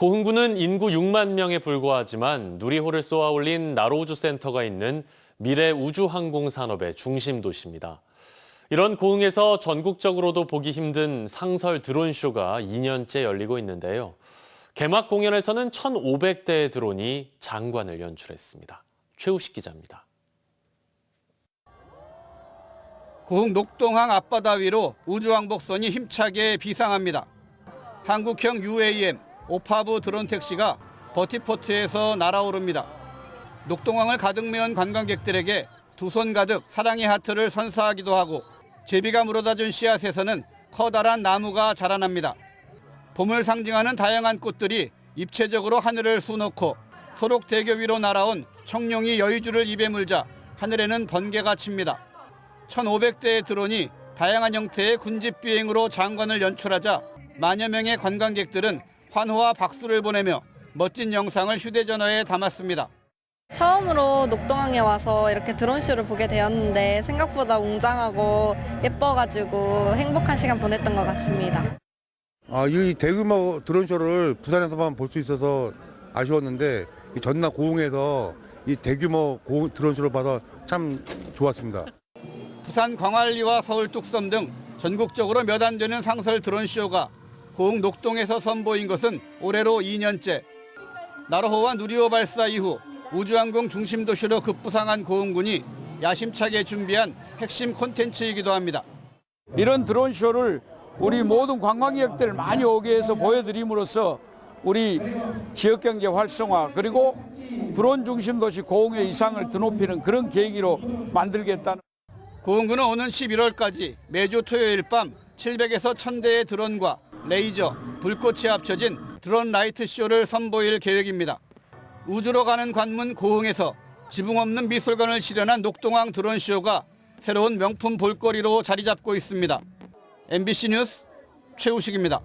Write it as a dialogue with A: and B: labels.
A: 고흥군은 인구 6만 명에 불과하지만 누리호를 쏘아 올린 나로우주 센터가 있는 미래 우주항공 산업의 중심 도시입니다. 이런 고흥에서 전국적으로도 보기 힘든 상설 드론쇼가 2년째 열리고 있는데요. 개막 공연에서는 1,500대의 드론이 장관을 연출했습니다. 최우식 기자입니다.
B: 고흥 녹동항 앞바다 위로 우주왕복선이 힘차게 비상합니다. 한국형 UAM 오파브 드론 택시가 버티포트에서 날아오릅니다. 녹동항을 가득 메운 관광객들에게 두 손 가득 사랑의 하트를 선사하기도 하고 제비가 물어다준 씨앗에서는 커다란 나무가 자라납니다. 봄을 상징하는 다양한 꽃들이 입체적으로 하늘을 수놓고 소록대교 위로 날아온 청룡이 여의주를 입에 물자 하늘에는 번개가 칩니다. 1,500대의 드론이 다양한 형태의 군집 비행으로 장관을 연출하자 만여 명의 관광객들은 환호와 박수를 보내며 멋진 영상을 휴대전화에 담았습니다.
C: 처음으로 녹동항에 와서 이렇게 드론쇼를 보게 되었는데 생각보다 웅장하고 예뻐가지고 행복한 시간 보냈던 것 같습니다.
D: 아, 이 대규모 드론쇼를 부산에서만 볼 수 있어서 아쉬웠는데 이 전남 고흥에서 이 대규모 고 드론쇼를 봐서 참 좋았습니다.
B: 부산 광안리와 서울 뚝섬 등 전국적으로 몇 안 되는 상설 드론쇼가 고흥 녹동에서 선보인 것은 올해로 2년째. 나로호와 누리호 발사 이후 우주항공 중심 도시로 급부상한 고흥군이 야심차게 준비한 핵심 콘텐츠이기도 합니다.
E: 이런 드론 쇼를 우리 모든 관광객들 많이 오게 해서 보여드림으로써 우리 지역 경제 활성화 그리고 드론 중심 도시 고흥의 이상을 드높이는 그런 계기로 만들겠다는
B: 고흥군은 오는 11월까지 매주 토요일 밤 700에서 1000대의 드론과 레이저, 불꽃이 합쳐진 드론 라이트 쇼를 선보일 계획입니다. 우주로 가는 관문 고흥에서 지붕 없는 미술관을 실현한 녹동항 드론 쇼가 새로운 명품 볼거리로 자리 잡고 있습니다. MBC 뉴스 최우식입니다.